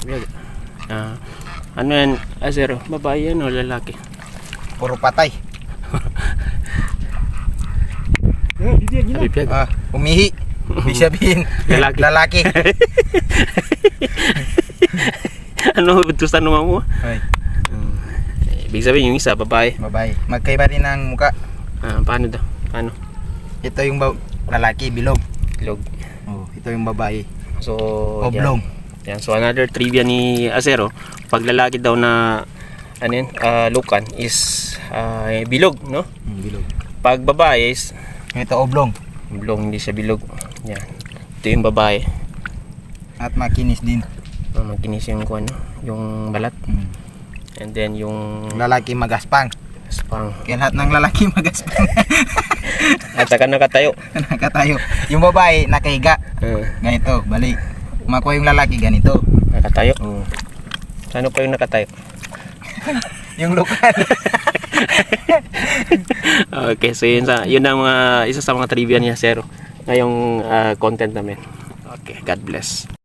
Biyag. Ah, ano yan, Asero? Babae yan o lalaki? Puro patay. Sabi biyag. Ah, umihi. Ibig sabihin, Lalaki. lalaki. ano, gusto naman mo? Ay, Ibig sabihin yung isa, babae. babae. Magkaiba rin ang muka. Ah, paano daw? Paano? Ito yung lalaki, bilog. Ilog. Oh, ito yung babae. So, Oblong. Yan. Yan. So, another trivia ni Asero. Pag lalaki daw na ano yan, ah, lukan is ah, bilog, no? Hmm, bilog. Pag babae is Ito oblong. bilog, hindi siya bilog. Yan. Ito yung babae. At makinis din. Ah, magkinis yung kuwan, no? yung balat. Hmm. And then yung Lalaki magaspang. spang. Kaya lahat ng lalaki magaspang. At saka nakatayo. Nakatayo. Yung babae, nakahiga. Ah, Ganito, bali. Makuha yung lalaki, ganito. nakatayo. Oh. Ano pa yung nakatayo? Yung lukan. Okay, so yun, sa, yun ang mga, isa sa mga trivia niya, Zero. Ngayong ah, content namin. Okay, God bless.